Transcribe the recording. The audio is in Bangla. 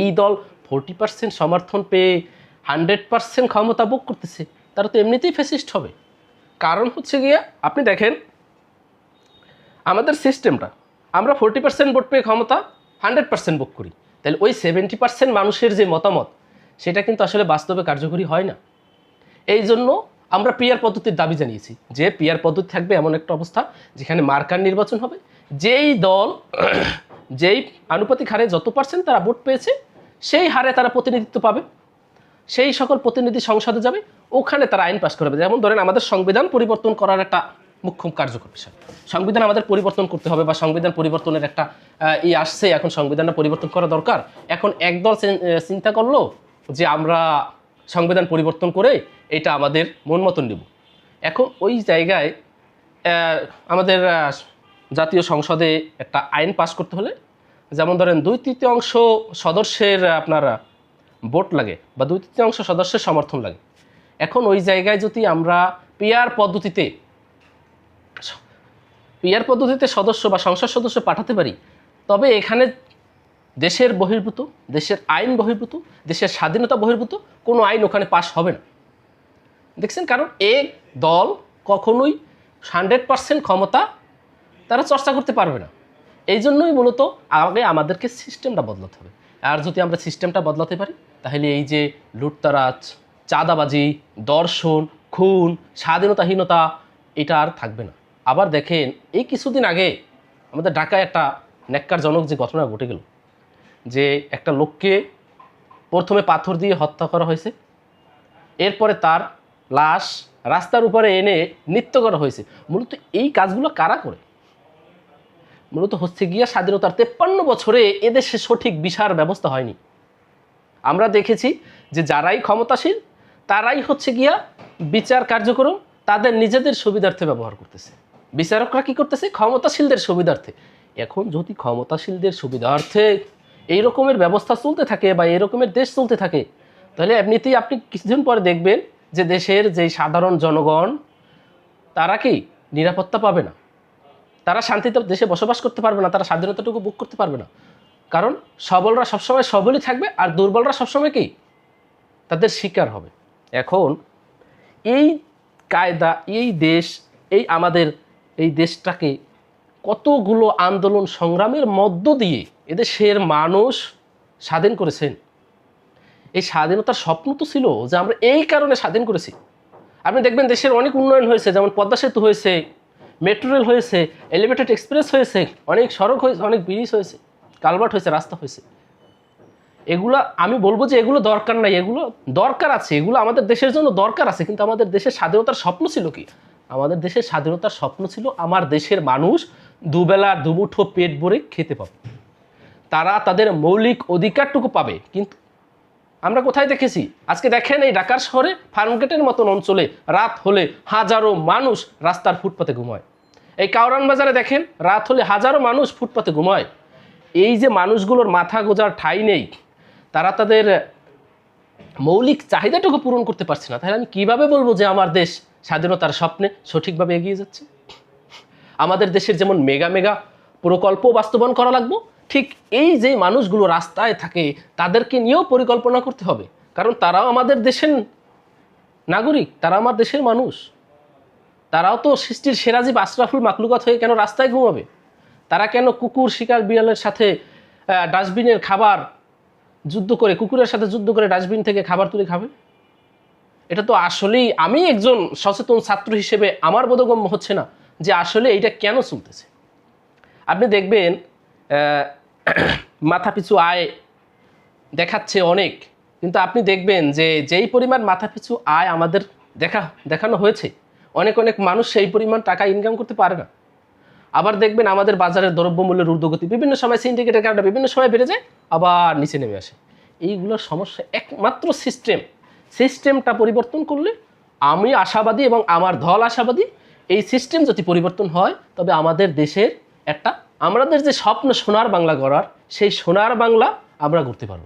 এই দল ফোরটি পার্সেন্ট সমর্থন পেয়ে হান্ড্রেড পার্সেন্ট ক্ষমতা ভোগ করতেছে, তারা তো এমনিতেই ফেসিস্ট হবে। কারণ হচ্ছে গিয়ে, আপনি দেখেন, আমাদের সিস্টেমটা আমরা ফোরটি পার্সেন্ট ভোট পেয়ে ক্ষমতা হান্ড্রেড পার্সেন্ট ভোগ করি। তাহলে ওই সেভেন্টি পার্সেন্ট মানুষের যে মতামত, সেটা কিন্তু আসলে বাস্তবে কার্যকরী হয় না। এই জন্য আমরা পিয়ার পদ্ধতির দাবি জানিয়েছি যে পিয়ার পদ্ধতি থাকবে এমন একটা অবস্থা যেখানে মার্কার নির্বাচন হবে। যেই দল যেই আনুপাতিক হারে যত পার্সেন্ট তারা ভোট পেয়েছে, সেই হারে তারা প্রতিনিধিত্ব পাবে। সেই সকল প্রতিনিধি সংসদে যাবে, ওখানে তারা আইন পাশ করবে। যেমন ধরেন আমাদের সংবিধান পরিবর্তন করার একটা মুখ্য কার্যকর বিষয়। সংবিধান আমাদের পরিবর্তন করতে হবে বা সংবিধান পরিবর্তনের একটা ই আসছে, এখন সংবিধানটা পরিবর্তন করা দরকার। এখন একদল চিন্তা করল যে আমরা সংবিধান পরিবর্তন করে এটা আমাদের মন মতন নেব। এখন ওই জায়গায় আমাদের জাতীয় সংসদে একটা আইন পাশ করতে হলে যেমন ধরেন দুই তৃতীয়াংশ সদস্যের আপনার ভোট লাগে বা দুই তৃতীয়াংশ সদস্যের সমর্থন লাগে। এখন ওই জায়গায় যদি আমরা পিয়ার পদ্ধতিতে পিয়ার পদ্ধতিতে সদস্য বা সংসদ সদস্য পাঠাতে পারি, তবে এখানে দেশের বহির্ভূত, দেশের আইন বহির্ভূত, দেশের স্বাধীনতা বহির্ভূত কোনো আইন ওখানে পাশ হবে না। দেখছেন? কারণ এ দল কখনোই হান্ড্রেড পার্সেন্ট ক্ষমতা তারা চর্চা করতে পারবে না। এই জন্যই মূলত আগে আমাদেরকে সিস্টেমটা বদলাতে হবে। আর যদি আমরা সিস্টেমটা বদলাতে পারি, তাহলে এই যে লুটতারাজ, চাঁদাবাজি, দর্শন, খুন, স্বাধীনতাহীনতা, এটা আর থাকবে না। আবার দেখেন, এই কিছুদিন আগে আমাদের ঢাকায় একটা ন্যাক্কারজনক যে ঘটনা ঘটে গেল, যে একটা লোককে প্রথমে পাথর দিয়ে হত্যা করা হয়েছে, এরপরে তার লাশ রাস্তার উপরে এনে নৃত্য করা হয়েছে। মূলত এই কাজগুলো কারা করে? মূলত হচ্ছে গিয়া স্বাধীনতার তেপ্পান্ন বছরে এদেশে সঠিক বিচার ব্যবস্থা হয়নি। আমরা দেখেছি যে যারাই ক্ষমতাশীল, তারাই হচ্ছে গিয়া বিচার কার্যক্রম তাদের নিজেদের সুবিধার্থে ব্যবহার করতেছে। বিচারকরা কি করতেছে? ক্ষমতাশীলদের সুবিধার্থে। এখন যদি ক্ষমতাশীলদের সুবিধার্থে এই রকমের ব্যবস্থা চলতে থাকে বা এই রকমের দেশ চলতে থাকে, তাহলে এমনিতেই আপনি কিছুদিন পরে দেখবেন যে দেশের যেই সাধারণ জনগণ, তারা কি নিরাপত্তা পাবে না? তারা শান্তিতে দেশে বসবাস করতে পারবে না, তারা স্বাধীনতাটুকু বুক করতে পারবে না। কারণ সবলরা সবসময় সবলই থাকবে আর দুর্বলরা সবসময় কি? তাদের শিকার হবে। এখন এই কায়দা, এই দেশ, এই আমাদের এই দেশটাকে কতগুলো আন্দোলন সংগ্রামের মধ্য দিয়ে এদেশের মানুষ স্বাধীন করেছেন? এই স্বাধীনতার স্বপ্ন তো ছিল যে আমরা এই কারণে স্বাধীন করেছি। আপনি দেখবেন দেশের অনেক উন্নয়ন হয়েছে, যেমন পদ্মা সেতু হয়েছে মেট্রো রেল হয়েছে এলিভেটেড এক্সপ্রেস হয়েছে, অনেক সড়ক হয়েছে, অনেক ব্রিজ হয়েছে কালভার্ট হয়েছে, রাস্তা হয়েছে। এগুলো আমি বলব যে এগুলো দরকার নাই, এগুলো দরকার আছে, এগুলো আমাদের দেশের জন্য দরকার আছে, কিন্তু আমাদের দেশের স্বাধীনতার স্বপ্ন ছিল কি? আমাদের দেশের স্বাধীনতার স্বপ্ন ছিল আমার দেশের মানুষ দুবেলা দুমুঠো পেট ভরে খেতে পাবে। তারা তাদের মৌলিক অধিকারটুকু পাবে, কিন্তু আমরা কোথায় দেখেছি? আজকে দেখেন এই ঢাকার শহরে ফার্মগেটের মতন অঞ্চলে রাত হলে হাজারো মানুষ রাস্তার ফুটপাতে ঘুমায়। এই কাউরান বাজারে দেখেন, রাত হলে হাজারো মানুষ ফুটপাতে ঘুমায়। এই যে মানুষগুলোর মাথা গোজার ঠাঁই নেই, তারা তাদের মৌলিক চাহিদাটুকু পূরণ করতে পারছে না। তাহলে আমি কীভাবে বলব যে আমার দেশ স্বাধীনতার স্বপ্নে সঠিকভাবে এগিয়ে যাচ্ছে? আমাদের দেশের যেমন মেগা মেগা প্রকল্প বাস্তবায়ন করা লাগবে ঠিক এই যে মানুষগুলো রাস্তায় থাকে, তাদেরকে নিয়েও পরিকল্পনা করতে হবে। কারণ তারাও আমাদের দেশের নাগরিক, তারা আমার দেশের মানুষ। তারাও তো সৃষ্টির সেরাজীব আশরাফুল মাকলুকাত হয়ে কেন রাস্তায় ঘুমাবে? তারা কেন কুকুর, শিকার, বিড়ালের সাথে ডাস্টবিনের খাবার যুদ্ধ করে, কুকুরের সাথে যুদ্ধ করে ডাস্টবিন থেকে খাবার তুলে খাবে? এটা তো আসলেই আমি একজন সচেতন ছাত্র হিসেবে আমার বোধগম্য হচ্ছে না যে আসলে এটা কেন চলতেছে। আপনি দেখবেন মাথাপিছু আয় দেখাচ্ছে অনেক, কিন্তু আপনি দেখবেন যে যেই পরিমাণ মাথাপিছু আয় আমাদের দেখা, দেখানো হয়েছে, অনেক অনেক মানুষ সেই পরিমাণ টাকা ইনকাম করতে পারে না। আবার দেখবেন আমাদের বাজারের দ্রব্যমূল্যের ঊর্ধ্বগতি, বিভিন্ন সময় সিন্ডিকেটের কারণে বিভিন্ন সময় বেড়ে যায়, আবার নিচে নেমে আসে। এইগুলোর সমস্যা একমাত্র সিস্টেম সিস্টেমটা পরিবর্তন করলে আমি আশাবাদী এবং আমার দল আশাবাদী এই সিস্টেম যদি পরিবর্তন হয়, তবে আমাদের দেশের একটা আমাদের যে স্বপ্ন সোনার বাংলা করার সেই সোনার বাংলা আমরা করতে পারব।